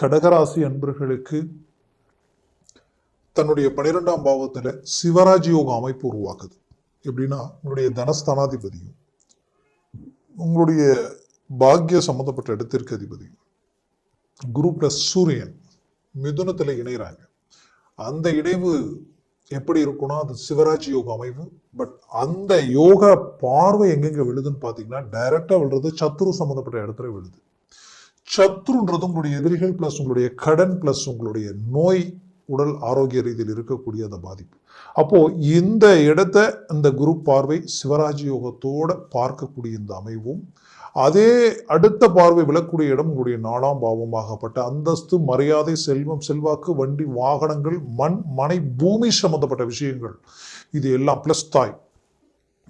கடகராசி அன்பர்களுக்கு தன்னுடைய பனிரெண்டாம் பாவத்தில் சிவராஜ் யோக அமைப்பு உருவாக்குது. எப்படின்னா உங்களுடைய தனஸ்தானாதிபதியும் உங்களுடைய பாக்கிய சம்பந்தப்பட்ட இடத்திற்கு அதிபதியும் குரு பிளஸ் சூரியன் மிதுனத்தில் இணைகிறாங்க அந்த இணைவு எப்படி இருக்கும்னா அது சிவராஜ் யோக அமைவு பட் அந்த யோக பார்வை எங்கெங்க விழுதுன்னு பார்த்தீங்கன்னா டைரக்டாக விழுறது சத்துரு சம்மந்தப்பட்ட இடத்துல விழுது. சத்ருன்றது உங்களுடைய எதிரிகள் பிளஸ் உங்களுடைய கடன் பிளஸ் உங்களுடைய நோய் உடல் ஆரோக்கிய ரீதியில் இருக்கக்கூடிய அந்த பாதிப்பு. அப்போ இந்த இடத்த இந்த குரு பார்வை சிவராஜ் யோகத்தோடு பார்க்கக்கூடிய இந்த அமைவும் அதே அடுத்த பார்வை விழக்கூடிய இடம் உங்களுடைய நாலாம் பாவமாகப்பட்ட அந்தஸ்து மரியாதை செல்வம் செல்வாக்கு வண்டி வாகனங்கள் மண் மனை பூமி சம்பந்தப்பட்ட விஷயங்கள் இது எல்லாம் பிளஸ் தாய்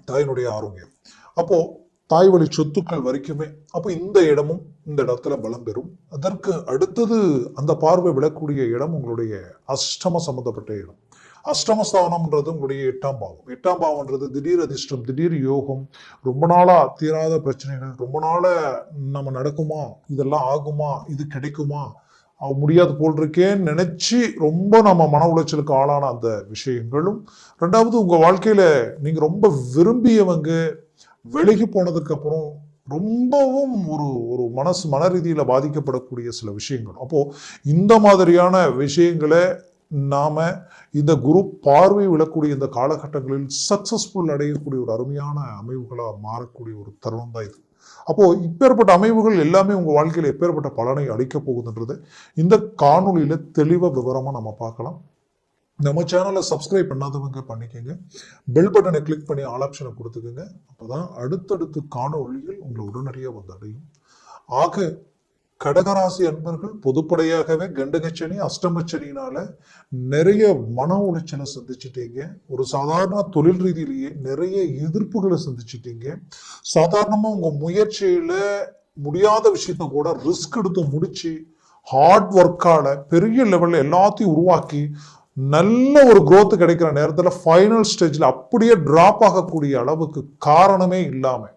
தாயினுடைய ஆரோக்கியம். அப்போது தாய் வழி சொத்துக்கள் வரைக்குமே அப்போ இந்த இடமும் இந்த இடத்துல பலம் பெறும். அதற்கு அடுத்தது அந்த பார்வை விழக்கூடிய இடம் உங்களுடைய அஷ்டம சம்பந்தப்பட்ட இடம். அஷ்டமஸ்தானம்ன்றது உங்களுடைய எட்டாம் பாவம். எட்டாம் பாவம்ன்றது திடீர் அதிர்ஷ்டம் திடீர் யோகம். ரொம்ப நாளா தீராத பிரச்சனைகள் ரொம்ப நாளாக நம்ம நடக்குமா? இதெல்லாம் ஆகுமா? இது கிடைக்குமா? முடியாது போல் இருக்கேன்னு நினைச்சு ரொம்ப நம்ம மன உளைச்சலுக்கு ஆளான அந்த விஷயங்களும். ரெண்டாவது உங்க வாழ்க்கையில நீங்க ரொம்ப விரும்பியவங்க விலகி போனதுக்கு அப்புறம் ரொம்பவும் ஒரு ஒரு மனசு மன ரீதியில் பாதிக்கப்படக்கூடிய சில விஷயங்கள். அப்போது இந்த மாதிரியான விஷயங்களை நாம் இந்த குரு பார்வை விழக்கூடிய இந்த காலகட்டங்களில் சக்சஸ்ஃபுல் அடையக்கூடிய ஒரு அருமையான அமைவுகளாக மாறக்கூடிய ஒரு தருணம் தான் இது. அப்போது இப்பேற்பட்ட அமைவுகள் எல்லாமே உங்கள் வாழ்க்கையில் எப்பேற்பட்ட பலனை அளிக்க போகுதுன்றது இந்த காணொலியில் தெளிவாக விவரமாக நம்ம பார்க்கலாம். நம்ம சேனலை சப்ஸ்கிரைப் பண்ணாதவங்க பண்ணிக்கோங்க. பெல் பட்டனை கிளிக் பண்ணி ஆல் ஆப்ஷனை கொடுத்துக்கோங்க. அப்பதான் அடுத்தடுத்து காணொளிகள் உங்களை உடனடியாக வந்து அடையும். ஆக கடகராசி அன்பர்கள் பொதுப்படையாகவே கண்டகச்சனி அஷ்டமச்சனினால நிறைய மன உளைச்சலை சந்திச்சிட்டீங்க. ஒரு சாதாரண தொழில் ரீதியிலேயே நிறைய எதிர்ப்புகளை சந்திச்சிட்டீங்க. சாதாரணமாக உங்கள் முயற்சியில் முடியாத விஷயத்த கூட ரிஸ்க் எடுத்து முடிச்சு ஹார்ட் ஒர்க்கால பெரிய லெவலில் எல்லாத்தையும் உருவாக்கி நல்ல ஒரு growth கிடைக்கிற நேரத்தில் ஃபைனல் ஸ்டேஜில் அப்படியே ட்ராப் ஆகக்கூடிய அளவுக்கு காரணமே இல்லாமல்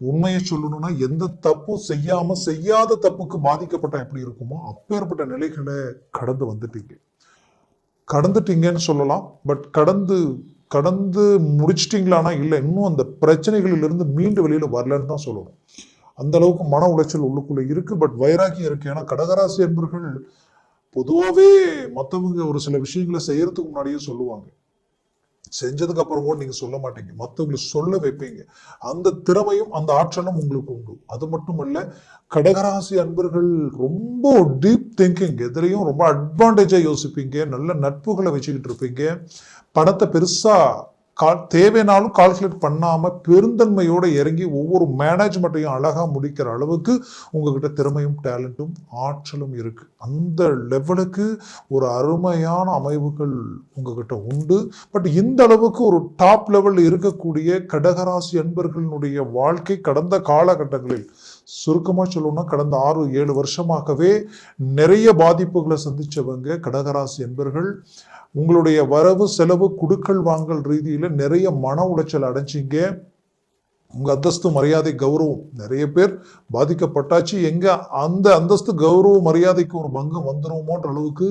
உண்மையை சொல்லணும்னா எந்த தப்பும் செய்யாமல் செய்யாத தப்புக்கு பாதிக்கப்பட்ட எப்படி இருக்குமோ அப்பேற்பட்ட நிலைகளை கடந்து வந்துட்டீங்க. கடந்துட்டீங்கன்னு சொல்லலாம். பட் கடந்து கடந்து முடிச்சிட்டிங்களானா இல்லை இன்னும் அந்த பிரச்சனைகளிலிருந்து மீண்டு வெளியில் வரலன்னு தான் சொல்லணும். அந்த அளவுக்கு மன உளைச்சல் உள்ளுக்குள்ளே இருக்குது பட் வைராக்கியம் இருக்குது ஏன்னா கடகராசி என்பர்கள் பொதுவாகவே மற்றவங்க ஒரு சில விஷயங்களை செய்யறதுக்கு முன்னாடியே சொல்லுவாங்க. செஞ்சதுக்கு அப்புறம் கூட நீங்க சொல்ல மாட்டீங்க. மற்றவங்களை சொல்ல வைப்பீங்க. அந்த திறமையும் அந்த ஆற்றலும் உங்களுக்கு உண்டு. அது மட்டும் இல்ல கடகராசி அன்பர்கள் ரொம்ப டீப் திங்கிங் எதிரையும் ரொம்ப அட்வான்டேஜா யோசிப்பீங்க. நல்ல நட்புகளை வச்சுக்கிட்டு இருப்பீங்க. பணத்தை பெருசா கால் தேவைனாலும் கால்குலேட் பண்ணாமல் பெருந்தன்மையோடு இறங்கி ஒவ்வொரு மேனேஜ்மெண்ட்டையும் அழகாக முடிக்கிற அளவுக்கு உங்ககிட்ட திறமையும் டேலண்ட்டும் ஆற்றலும் இருக்குது அந்த லெவலுக்கு ஒரு அருமையான அமைவுகள் உங்ககிட்ட உண்டு. பட் இந்த அளவுக்கு ஒரு டாப் லெவலில் இருக்கக்கூடிய கடகராசி அன்பர்களினுடைய வாழ்க்கை கடந்த காலகட்டங்களில் சுருக்கமாக சொல்லணும்னா கடந்த ஆறு ஏழு வருஷமாகவே நிறைய பாதிப்புகளை சந்திச்சவங்க கடகராசி என்பர்கள் உங்களுடைய வரவு செலவு குடுக்கல் வாங்கல் ரீதியில் நிறைய மன உளைச்சல் அடைஞ்சிங்க. உங்கள் அந்தஸ்து மரியாதை கௌரவம் நிறைய பேர் பாதிக்கப்பட்டாச்சு. எங்கே அந்த அந்தஸ்து கௌரவ மரியாதைக்கு ஒரு பங்கம் வந்துருமோன்ற அளவுக்கு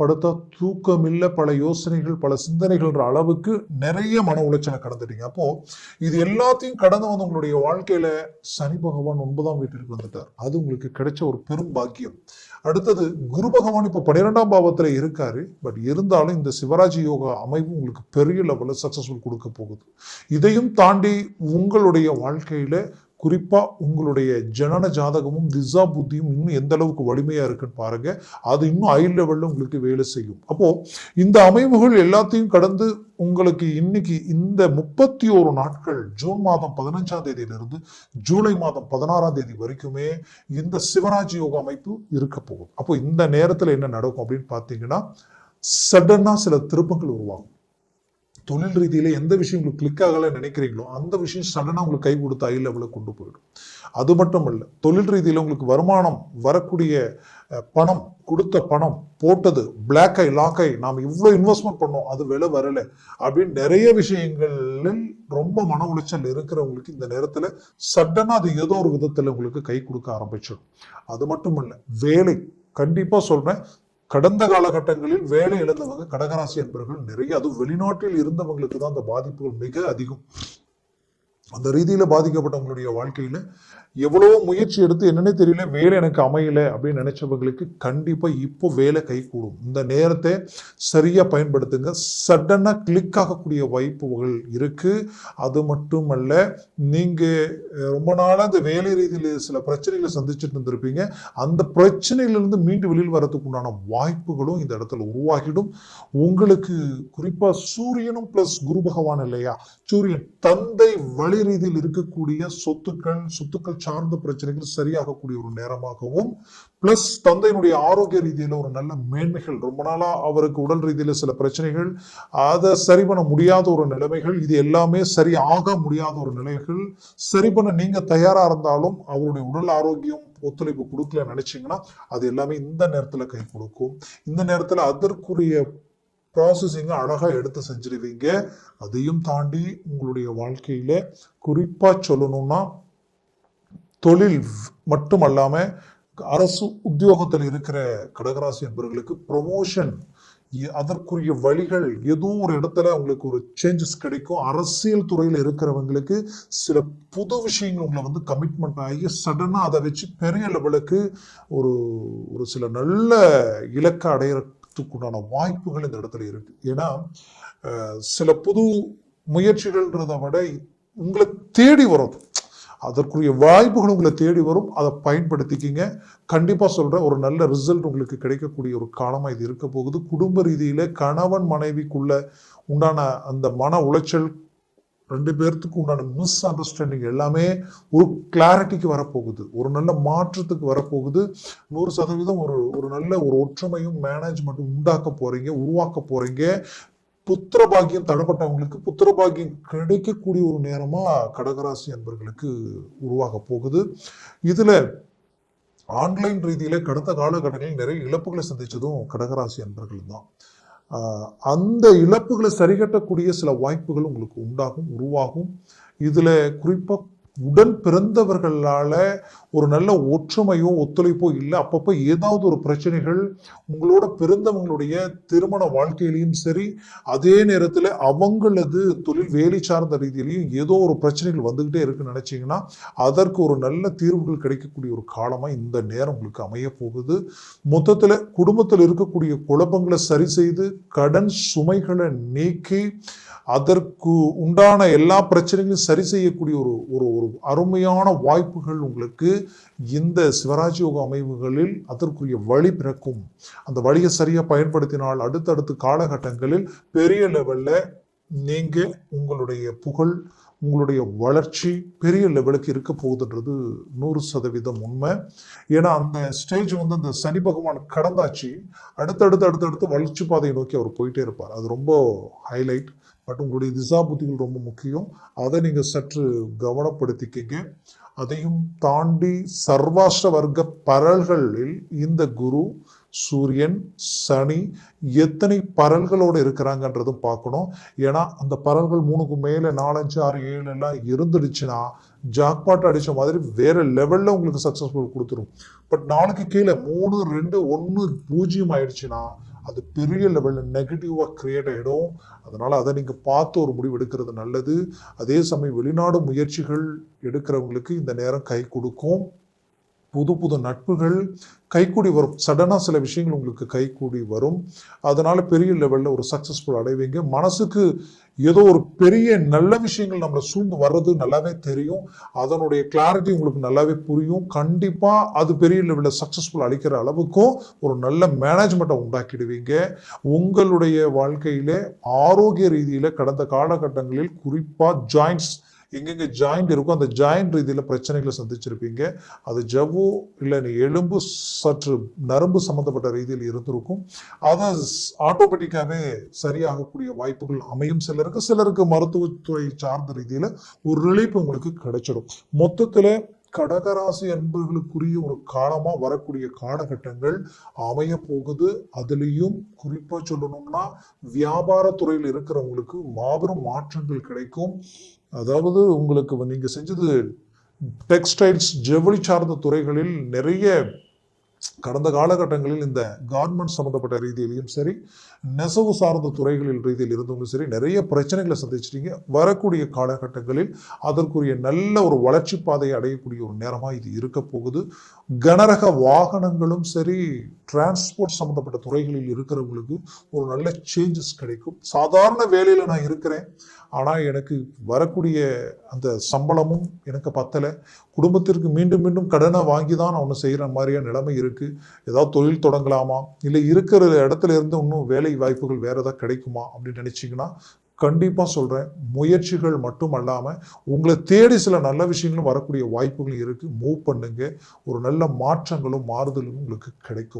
படுத்தா தூக்கம் இல்லை பல யோசனைகள் பல சிந்தனைகள்ன்ற அளவுக்கு நிறைய மன உளைச்சலை கடந்துட்டீங்க. அப்போது இது எல்லாத்தையும் கடந்து வந்து உங்களுடைய வாழ்க்கையில் சனி பகவான் ஒன்பதாம் வீட்டிற்கு வந்துட்டார். அது உங்களுக்கு கிடைச்ச ஒரு பெரும் பாக்கியம். அடுத்தது குரு பகவான் இப்போ பன்னிரெண்டாம் பாவத்தில் இருக்காரு. பட் இருந்தாலும் இந்த சிவராஜ் யோகா அமைப்பு உங்களுக்கு பெரிய லெவலில் சக்ஸஸ்ஃபுல் கொடுக்க போகுது. இதையும் தாண்டி உங்களுடைய வாழ்க்கையில் குறிப்பாக உங்களுடைய ஜனன ஜாதகமும் திசா புத்தியும் இன்னும் எந்த அளவுக்கு வலிமையாக இருக்குன்னு பாருங்கள் அது இன்னும் ஹை லெவலில் உங்களுக்கு வேலை செய்யும். அப்போது இந்த அமைவுகள் எல்லாத்தையும் கடந்து உங்களுக்கு இன்னைக்கு இந்த முப்பத்தி ஒரு நாட்கள் ஜூன் மாதம் பதினஞ்சாம் தேதியிலிருந்து ஜூலை மாதம் பதினாறாம் தேதி வரைக்குமே இந்த சிவராஜ் யோகா அமைப்பு இருக்க போகும் அப்போ இந்த நேரத்தில் என்ன நடக்கும் அப்படின்னு பார்த்தீங்கன்னா சடனாக சில திருப்பங்கள் உருவாகும். தொழில் ரீதியில் எந்த விஷயம் உங்களுக்கு கிளிக் ஆகலை நினைக்கிறீங்களோ அந்த விஷயம் சடனாக உங்களுக்கு கை கொடுத்து ஐ லெவலில் கொண்டு போயிடும். அது மட்டும் இல்லை தொழில் ரீதியில் உங்களுக்கு வருமானம் வரக்கூடிய பணம் கொடுத்த பணம் போட்டது பிளாக் ஐ லாக் ஐ நாம் இவ்வளோ இன்வெஸ்ட்மெண்ட் பண்ணோம் அது விலை வரலை அப்படின்னு நிறைய விஷயங்களில் ரொம்ப மன உளைச்சல் இருக்கிறவங்களுக்கு இந்த நேரத்தில் சடனாக அது ஏதோ ஒரு விதத்தில் உங்களுக்கு கை கொடுக்க ஆரம்பிச்சிடும். அது மட்டும் இல்லை வேலை கண்டிப்பாக சொல்கிறேன் கடந்த காலகட்டங்களில் வேலை இழந்தவங்க கடகராசி என்பவர்கள் நிறைய அதுவும் வெளிநாட்டில் இருந்தவங்களுக்கு தான் அந்த பாதிப்புகள் மிக அதிகம். அந்த ரீதியில பாதிக்கப்பட்டவங்களுடைய வாழ்க்கையில எவ்வளவோ முயற்சி எடுத்து என்னன்னே தெரியல வேலை எனக்கு அமையல அப்படின்னு நினைச்சவங்களுக்கு கண்டிப்பாக இப்போ வேலை கை கூடும் இந்த நேரத்தை சரியாக பயன்படுத்துங்க. சடனாக கிளிக் ஆகக்கூடிய வாய்ப்புகள் இருக்குது அது மட்டுமல்ல நீங்கள் ரொம்ப நாளாக அந்த வேலை ரீதியில் சில பிரச்சனைகளை சந்திச்சுட்டு இருந்திருப்பீங்க. அந்த பிரச்சனையிலிருந்து மீண்டு வெளியில் வரதுக்கு உண்டான வாய்ப்புகளும் இந்த இடத்துல உருவாகிடும். உங்களுக்கு குறிப்பாக சூரியனும் ப்ளஸ் குரு பகவான் இல்லையா? சூரியன் தந்தை வழி ரீதியில் இருக்கக்கூடிய சொத்துக்கள் சொத்துக்கள் சார்ந்த பிரச்சனைகள் சரியாகக்கூடிய ஒரு நேரமாகவும் பிளஸ் தந்தையினுடைய ஆரோக்கிய ரீதியில ஒரு நல்ல மேன்மைகள். ரொம்ப நாளா அவருக்கு உடல் ரீதியில சில பிரச்சனைகள் அதை சரி பண்ண முடியாத ஒரு நிலைமைகள் இது எல்லாமே சரி ஆக முடியாத ஒரு நிலைகள். சரி பண்ண நீங்க தயாரா இருந்தாலும் அவருடைய உடல் ஆரோக்கியம் ஒத்துழைப்பு கொடுக்கல நினைச்சீங்கன்னா அது எல்லாமே இந்த நேரத்துல கை கொடுக்கும். இந்த நேரத்துல அதற்குரிய ப்ராசஸிங்க அழகா எடுத்து செஞ்சிருவீங்க. அதையும் தாண்டி உங்களுடைய வாழ்க்கையில குறிப்பா சொல்லணும்னா தொழில் மட்டும் அரசு உத்தியோகத்தில் இருக்கிற கடகராசி என்பவர்களுக்கு ப்ரொமோஷன் அதற்குரிய வழிகள் ஏதோ ஒரு இடத்துல உங்களுக்கு ஒரு சேஞ்சஸ் கிடைக்கும். அரசியல் துறையில் இருக்கிறவங்களுக்கு சில புது விஷயங்கள் உங்களை வந்து கமிட்மெண்ட் ஆகி சடனாக அதை வச்சு பெரிய லெவலுக்கு ஒரு ஒரு சில நல்ல இலக்கை அடையறதுக்குண்டான வாய்ப்புகள் இந்த இடத்துல இருக்கு. ஏன்னா சில புது முயற்சிகள்ன்றதை விட உங்களை தேடி வரும் அதற்குரிய வாய்ப்புகள் உங்களை தேடி வரும். அதை பயன்படுத்திக்கிங்க. கண்டிப்பாக சொல்கிறேன் ஒரு நல்ல ரிசல்ட் உங்களுக்கு கிடைக்கக்கூடிய ஒரு காலமாக இது இருக்க போகுது. குடும்ப ரீதியில் கணவன் மனைவிக்குள்ள உண்டான அந்த மன உளைச்சல் ரெண்டு பேர்த்துக்கு உண்டான மிஸ் அண்டர்ஸ்டாண்டிங் எல்லாமே ஒரு கிளாரிட்டிக்கு வரப்போகுது. ஒரு நல்ல மாற்றத்துக்கு வரப்போகுது. நூறு சதவீதம் ஒரு ஒரு நல்ல ஒரு ஒற்றுமையும் மேனேஜ்மெண்ட்டும் உண்டாக்க போகிறீங்க உருவாக்க போகிறீங்க புத்திர பாக்கியம் தடப்பட்டவங்களுக்கு புத்திர பாக்கியம் கிடைக்கக்கூடிய ஒரு நேரமா கடகராசி அன்பர்களுக்கு உருவாக போகுது. இதுல ஆன்லைன் ரீதியில கடந்த காலகட்டங்களில் நிறைய இழப்புகளை சந்திச்சதும் கடகராசி அன்பர்கள் தான். அந்த இழப்புகளை சரிகட்டக்கூடிய சில வாய்ப்புகள் உங்களுக்கு உண்டாகும் உருவாகும். இதுல குறிப்பாக உடன் பிறந்தவர்களால் ஒரு நல்ல ஒற்றுமையோ ஒத்துழைப்போ இல்லை. அப்பப்போ ஏதாவது ஒரு பிரச்சனைகள் உங்களோட பிறந்தவங்களுடைய திருமண வாழ்க்கையிலையும் சரி அதே நேரத்தில் அவங்களது தொழில் வேலை சார்ந்த ரீதியிலையும் ஏதோ ஒரு பிரச்சனைகள் வந்துக்கிட்டே இருக்குன்னு நினச்சிங்கன்னா அதற்கு ஒரு நல்ல தீர்வுகள் கிடைக்கக்கூடிய ஒரு காலமாக இந்த நேரம் உங்களுக்கு அமைய போகுது. மொத்தத்தில் குடும்பத்தில் இருக்கக்கூடிய குழப்பங்களை சரி செய்து கடன் சுமைகளை நீக்கி அதற்கு உண்டான எல்லா பிரச்சனைகளையும் சரி செய்யக்கூடிய ஒரு ஒரு ஒரு அருமையான வாய்ப்புகள் உங்களுக்கு இந்த சிவராஜ் யோக அமைவுகளில் அதற்குரிய வழி பிறக்கும். அந்த வழியை சரியாக பயன்படுத்தினால் அடுத்தடுத்த காலகட்டங்களில் பெரிய லெவலில் நீங்கள் உங்களுடைய புகழ் உங்களுடைய வளர்ச்சி பெரிய லெவலுக்கு இருக்க போகுதுன்றது நூறு சதவீதம் உண்மை. ஏன்னா அந்த ஸ்டேஜ் வந்து அந்த சனி பகவான் கடந்தாச்சு. அடுத்தடுத்து அடுத்தடுத்து வளர்ச்சி பாதையை நோக்கி அவர் போயிட்டே இருப்பார். அது ரொம்ப ஹைலைட் பட் உங்களுடைய திசா புத்திகள் ரொம்ப முக்கியம். அதை நீங்கள் சற்று கவனப்படுத்திக்கங்க. அதையும் தாண்டி சர்வாஷ்ட வர்க்க பரல்களில் இந்த குரு சூரியன் சனி எத்தனை பரல்களோடு இருக்கிறாங்கன்றதும் பார்க்கணும். ஏன்னா அந்த பரல்கள் மூணுக்கு மேலே நாலஞ்சு ஆறு ஏழு எல்லாம் இருந்துடுச்சுன்னா ஜாக்பாட் அடித்த மாதிரி வேற லெவலில் உங்களுக்கு சக்ஸஸ்ஃபுல் கொடுத்துரும். பட் நாளுக்கு கீழே மூணு ரெண்டு ஒன்று பூஜ்ஜியம் ஆயிடுச்சுன்னா அது பெரிய லெவலில் நெகட்டிவாக கிரியேட் ஆகிடும் அதனால் அதை நீங்கள் பார்த்து ஒரு முடிவு எடுக்கிறது நல்லது. அதே சமயம் வெளிநாடு முயற்சிகள் எடுக்கிறவங்களுக்கு இந்த நேரம் கை கொடுக்கும். புது புது நட்புகள் கைக்கூடி வரும். சடனாக சில விஷயங்கள் உங்களுக்கு கைக்கூடி வரும். அதனால் பெரிய லெவலில் ஒரு சக்ஸஸ்ஃபுல் அடைவீங்க. மனசுக்கு ஏதோ ஒரு பெரிய நல்ல விஷயங்கள் நம்மளை சூழ்ந்து வர்றது நல்லாவே தெரியும். அதனுடைய கிளாரிட்டி உங்களுக்கு நல்லாவே புரியும். கண்டிப்பாக அது பெரிய லெவலில் சக்ஸஸ்ஃபுல் அளிக்கிற அளவுக்கும் ஒரு நல்ல மேனேஜ்மெண்ட்டை உண்டாக்கிடுவீங்க. உங்களுடைய வாழ்க்கையிலே ஆரோக்கிய ரீதியில் கடந்த காலகட்டங்களில் குறிப்பாக ஜாயின்ட்ஸ் எங்கெங்க ஜாயிண்ட் இருக்கோ அந்த ஜாயிண்ட் ரீதியில் பிரச்சனைகளை சந்திச்சிருப்பீங்க. அது ஜவ்வு இல்லை எலும்பு சற்று நரம்பு சம்மந்தப்பட்ட ரீதியில் இருந்திருக்கும். அதை ஆட்டோமேட்டிக்காகவே சரியாகக்கூடிய வாய்ப்புகள் அமையும். சிலருக்கு சிலருக்கு மருத்துவத்துறை சார்ந்த ரீதியில் ஒரு ரிலீஃப் உங்களுக்கு கிடைச்சிடும். மொத்தத்தில் கடகராசி அன்பர்களுக்குரிய ஒரு காலமாக வரக்கூடிய காலகட்டங்கள் அமைய போகுது. அதுலேயும் குறிப்பாக சொல்லணும்னா வியாபாரத்துறையில் இருக்கிறவங்களுக்கு மாபெரும் மாற்றங்கள் கிடைக்கும். அதாவது உங்களுக்கு நீங்கள் செஞ்சது டெக்ஸ்டைல்ஸ் ஜவுளி சார்ந்த துறைகளில் நிறைய கடந்த காலகட்டங்களில் இந்த கார்மெண்ட் சம்மந்தப்பட்ட ரீதியிலையும் சரி நெசவு சார்ந்த துறைகளில் ரீதியில் இருந்தவங்களும் சரி நிறைய பிரச்சனைகளை சந்திச்சிட்டீங்க. வரக்கூடிய காலகட்டங்களில் அதற்குரிய நல்ல ஒரு வளர்ச்சி பாதையை அடையக்கூடிய ஒரு நேரமாக இது இருக்க போகுது. கனரக வாகனங்களும் சரி டிரான்ஸ்போர்ட் சம்மந்தப்பட்ட துறைகளில் இருக்கிறவங்களுக்கு ஒரு நல்ல சேஞ்சஸ் கிடைக்கும். சாதாரண வேலையில் நான் இருக்கிறேன். ஆனால் எனக்கு வரக்கூடிய அந்த சம்பளமும் எனக்கு பத்தலை. குடும்பத்திற்கு மீண்டும் மீண்டும் கடனை வாங்கி தான் நான் ஒன்று செய்கிற மாதிரியான நிலைமை இருக்குது ஏதாவது தொழில் தொடங்கலாமா? இல்லை இருக்கிற இடத்துல இருந்து இன்னும் வேலை வாய்ப்புகள் வேறு ஏதாவது கிடைக்குமா? அப்படின்னு நினச்சிங்கன்னா கண்டிப்பாக சொல்கிறேன் முயற்சிகள் மட்டும் அல்லாமல் உங்களை தேடி சில நல்ல விஷயங்களும் வரக்கூடிய வாய்ப்புகளும் இருக்குது மூவ் பண்ணுங்க. ஒரு நல்ல மாற்றங்களும் மாறுதலும் உங்களுக்கு கிடைக்கும்.